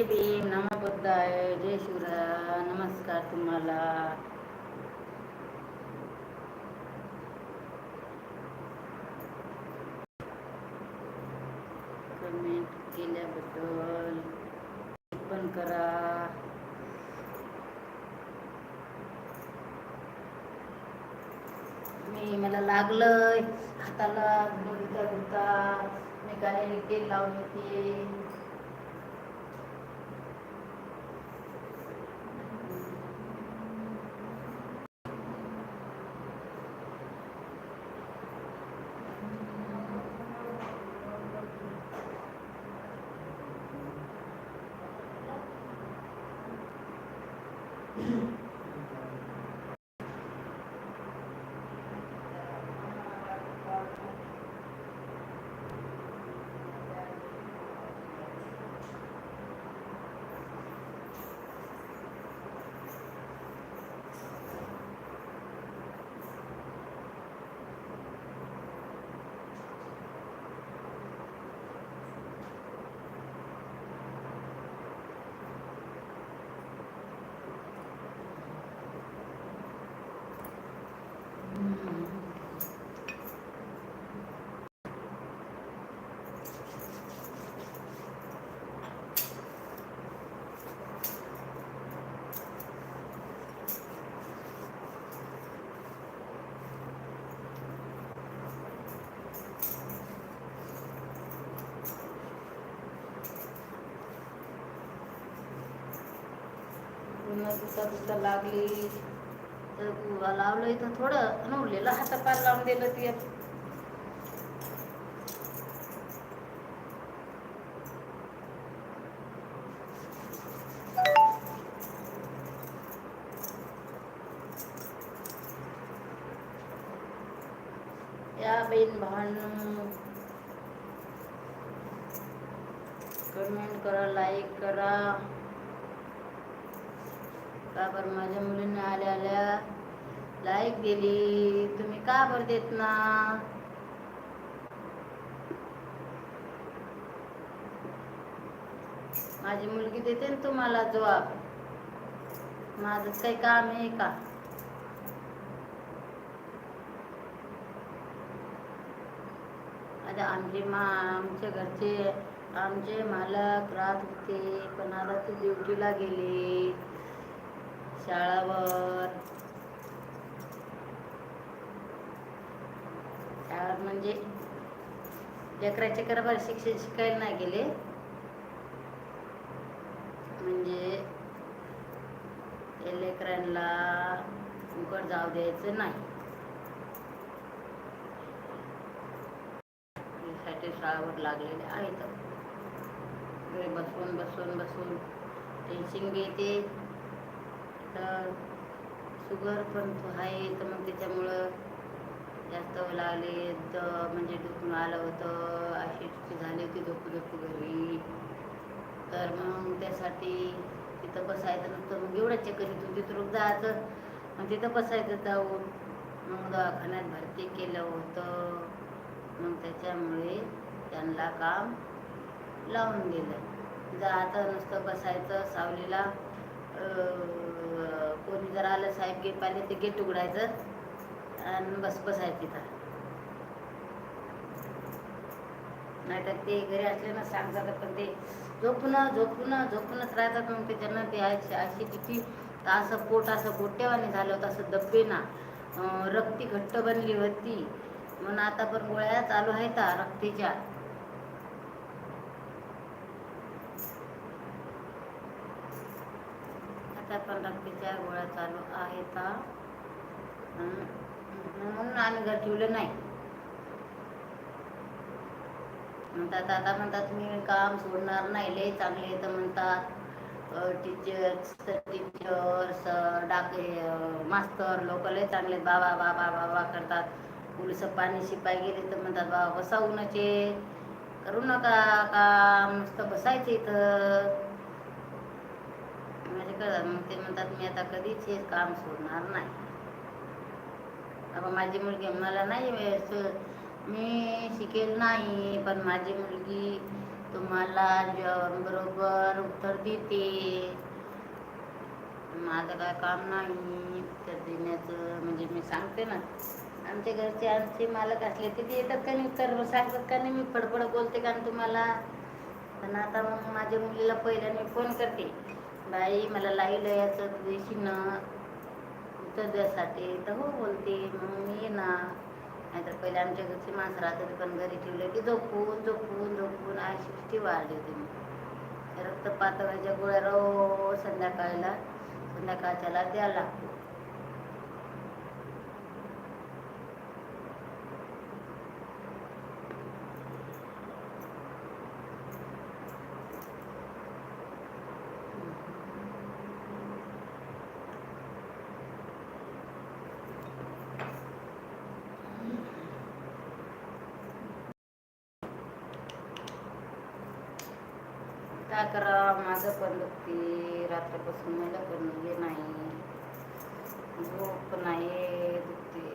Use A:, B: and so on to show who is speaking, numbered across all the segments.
A: जय भीम जय शिवराय नमस्कार तुम्हाला. कमेंट केल्याबद्दल पण करा. मी मला लागलंय हाताला दुखता दुखता मी काही तेल लावून येते. पुन्हा दुसरा दुसरा लागली. तर गुवा लावलं इथं थोडं आणि उरलेलं हातापार लावून दिलं ती. या बेन भान. कमेंट करा लाईक करा. का बरं माझ्या मुलींना आल्या आल्या लाईक दिली. तुम्ही का बरं देत ना? माझी मुलगी देते ना तुम्हाला जवाब. माझं काही काम आहे का? आता आमचे मा आमच्या घरचे आमचे मालक राहत होते पण आता ते ड्युटीला गेले. शाळावर. शाळा म्हणजे लेकराचे बरं शिक्षण शिकायला नाही गेले. म्हणजे लेकरांना उघड जाऊ द्यायचं नाही. साठी शाळावर लागलेले आहेत. बसून बसून बसून टेन्शन घेते तर शुगर पण आहे तर मग त्याच्यामुळं जास्त लागले तर म्हणजे दुखून आलं होतं. अशी झाली होती दुखू दुखू घरी. तर मग त्यासाठी तिथं बसायचं नंतर मग एवढं चक्कर येतो तिथं रोग जायचं. मग तिथं बसायचं जाऊन. मग दवाखान्यात भरती केलं होतं. मग त्याच्यामुळे त्यांना काम लावून दिलं. जायचं नुसतं बसायचं सावलीला. कोणी जर आलं साहेब गेट पाहिले ते गेट उघडायचं आणि बस बसायचं तिथं. नाहीतर ते घरी असले ना सांगतात पण ते झोपून झोपून झोपूनच राहतात मग ते त्यांना ते अशी किती असं पोट असं गोट्यावाने झालं होतं असं दब्बे ना. रक्ती घट्ट बनली होती. म्हणून आता पण गोळ्या चालू आहेत रक्तीच्या. आता पण रक्तीच्या गोळ्या चालू आहेत म्हणून आम्ही घर ठेवलं नाही. म्हणतात आता म्हणतात मी काम सोडणार नाही. लय चांगले तर म्हणतात. टीचर्स टीचर्स डाक मास्तर लोक लय चांगले बाबा बाबा बाबा करतात. पोलीस पाणी शिपाई गेले तर म्हणतात बाबा बसावूनचे करू नका काम. नुसतं बसायचं इथं. म्हणजे करतात मग ते म्हणतात मी आता कधीच हे काम सोडणार नाही. आता माझी मुलगी मला नाही मी शिकेल नाही पण माझी मुलगी तुम्हाला जेवण बरोबर उत्तर देते. माझं काय काम नाही उत्तर देण्याचं. म्हणजे मी सांगते ना आमच्या घरचे आमचे मालक असले ते येतात का नाही उत्तर? सांगतात का नाही? मी फडफड बोलते का तुम्हाला? पण आता मग माझ्या मुलीला पहिल्याने फोन करते. बाई मला लाई लयाचं तुझ्याशी ना उत्तर तर हो बोलते मग मी येणार नाहीतर पहिले आमच्या घरची माणसं राहतात पण घरी ठेवले की झोपून झोपून झोपून अशी किती वाढली होती मी रक्त पातळीच्या गोळ्या रोज संध्याकाळला संध्याकाळच्याला द्यायला लागतो. काय करा माझं पण दुखते. रात्रीपासून मला पण हे नाही. झोप नाही दुखते.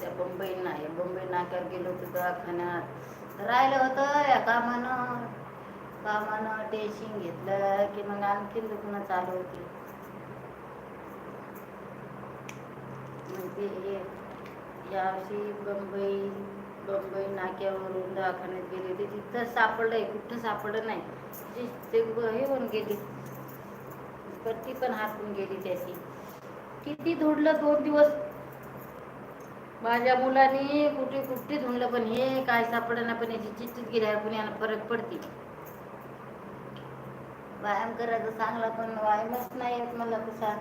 A: त्या बंबई नाही बंबई नाक्यावर गेलो होतो दवाखान्यात. राहिलं होतं या कामानं. कामानं टेन्शन घेतलं की मग आणखीन दुखणं चालू होती. मग ते म्हणजे हे यावर्षी बंबई बंबई नाक्यावरून दवाखान्यात गेले होते. तिथं सापडलंय कुठं सापडलं नाही. ते हे होऊन गेली. पट्टी पण हातून गेली त्याची. किती धुडलं दोन दिवस. माझ्या मुलाने कुठे कुठे धुंडलं पण हे काय सापडना पण याची चिठ्ठीच पण पुण्याला फरक पडते. व्यायाम करायचा चांगला पण व्यायामच नाही येत मला कसा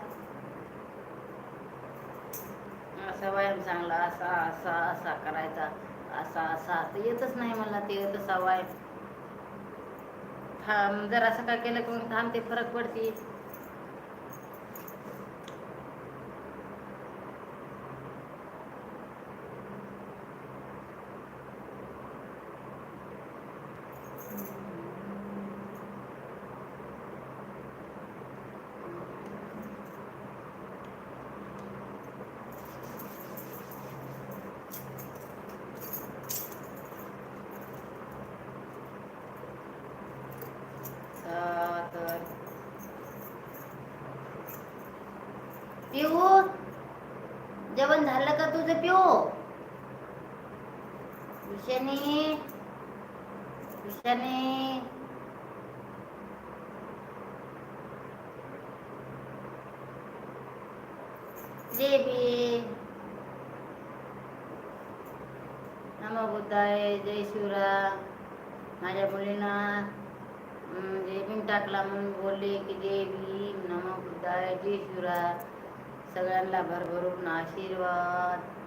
A: असा व्यायाम चांगला असा असा असा करायचा असा असा. तर येतच नाही मला ते तसा व्यायाम. थांब जर असं काय केलं की मग थांब ते फरक पडते तर पिऊ जेवण झालं का तुझं पिऊ. विषाने विषाने देवी. नमो बुद्धाय जय शिवराम माझ्या मुलींना जे भीम टाकला म्हणून बोलले की जय भीम नमो बुद्धाय जय शिवराम सगळ्यांना भरभरून आशीर्वाद.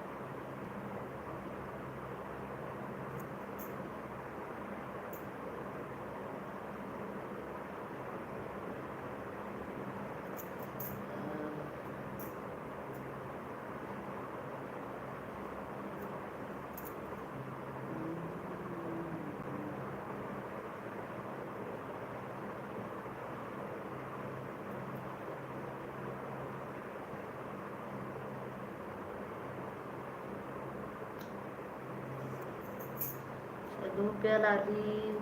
A: झोप्या लागली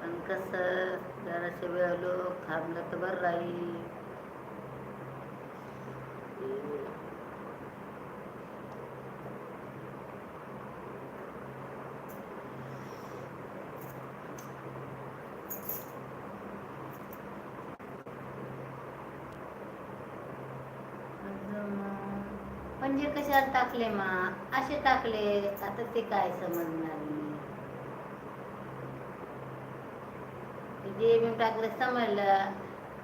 A: पण कसं जराशे वेळ लोक थांबलं तर बरं राहील. म्हणजे कशाला टाकले मा? असे टाकले. आता ते काय समजणार मी जे मी टाकलं समजलं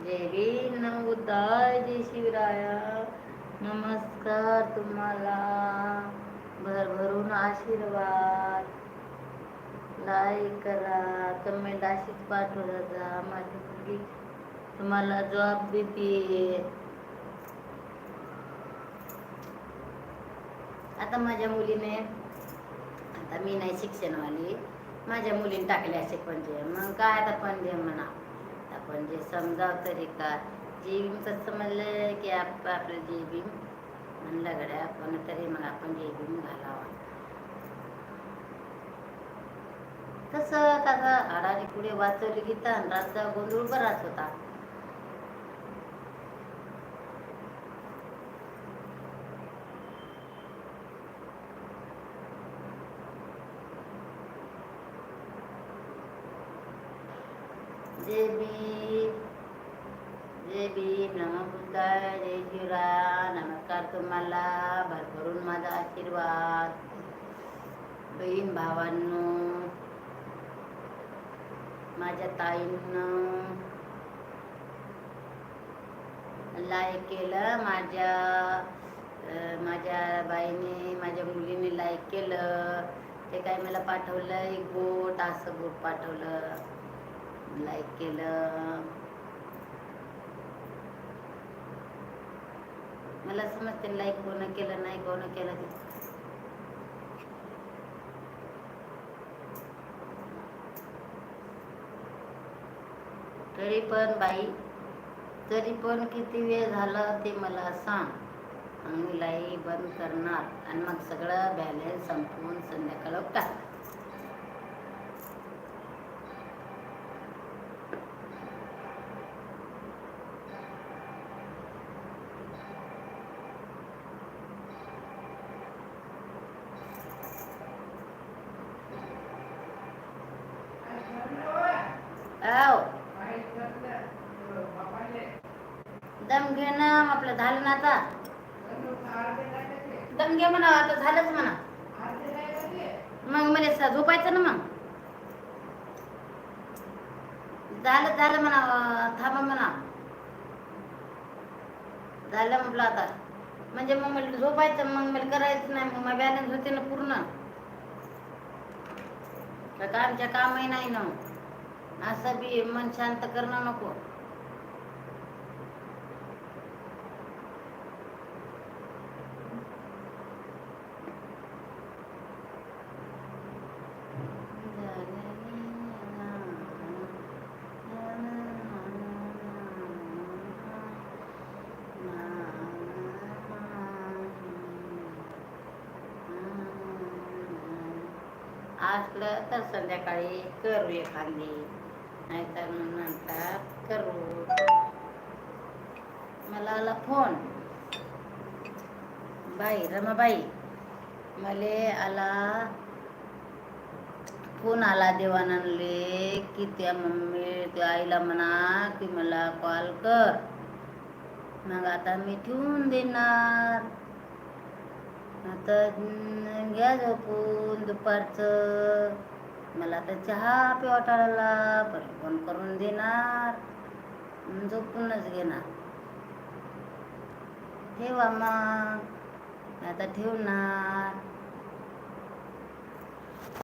A: जय भीम नम जय शिवराया नमस्कार तुम्हाला. भरभरून आशीर्वाद. लाईक करा कमेंट अशीच पाठवला जा. माझी मुलगी तुम्हाला जॉब देते. आता माझ्या मुलीने आता मी नाही शिक्षणवाली. माझ्या मुलीने टाकले असे पणजे मग काय आता पणजे म्हणा. आता पणजे समजाव तरी का. जे भीम कसं म्हणलं की आप आपलं जे बीम म्हणलं गड्या पण तरी मग आपण जे बीम घालावा. तसं त्याचं हाडाने पुढे वाचवली गीता आणि रातचा गोंधळ बराच होता. जय भीम जय जय नमस्कार तुम्हाला भरभरून माझा आशीर्वाद. बहीण भावांनो माझ्या ताईंनं लाईक केलं माझ्या माझ्या बाईने माझ्या मुलीने लाईक केलं. ते काय मला पाठवलं? एक बोट असं बोट पाठवलं. लाईक केलं. मला समजते लाईक कोण केलं नाही कोण केलं ते. तरी पण बाई तरी पण किती वेळ झाला ते मला सांग. मी लाई बंद करणार आणि मग सगळं बॅलन्स संपवून संध्याकाळ टाक आव दम घे ना आपलं झालं ना आता. दम घे म्हणा आता झालंच म्हणा. मग मला झोपायचं ना मग. झालं झालं म्हणा थांबा म्हणा. झालं म्हटलं आता. म्हणजे मग मला झोपायचं मग मला करायचं नाही मग बॅलन्स होते ना पूर्ण. कामच्या कामही नाही ना. असं बी मन शांत करणं नको. असलं तर संध्याकाळी करू एखादी. नाहीतर मग नंतर करू. मला आला फोन. बाई रमाबाई मले आला फोन आला देवानंदले की त्या मम्मी त्या आईला म्हणा की मला कॉल कर. मग आता मी ठेवून देणार. आता घ्या झोपून दुपारचं. मला आता चहा पिवाटाला पण फोन करून देणार. झोपूनच घेणार. ठेवा मग. आता ठेवणार.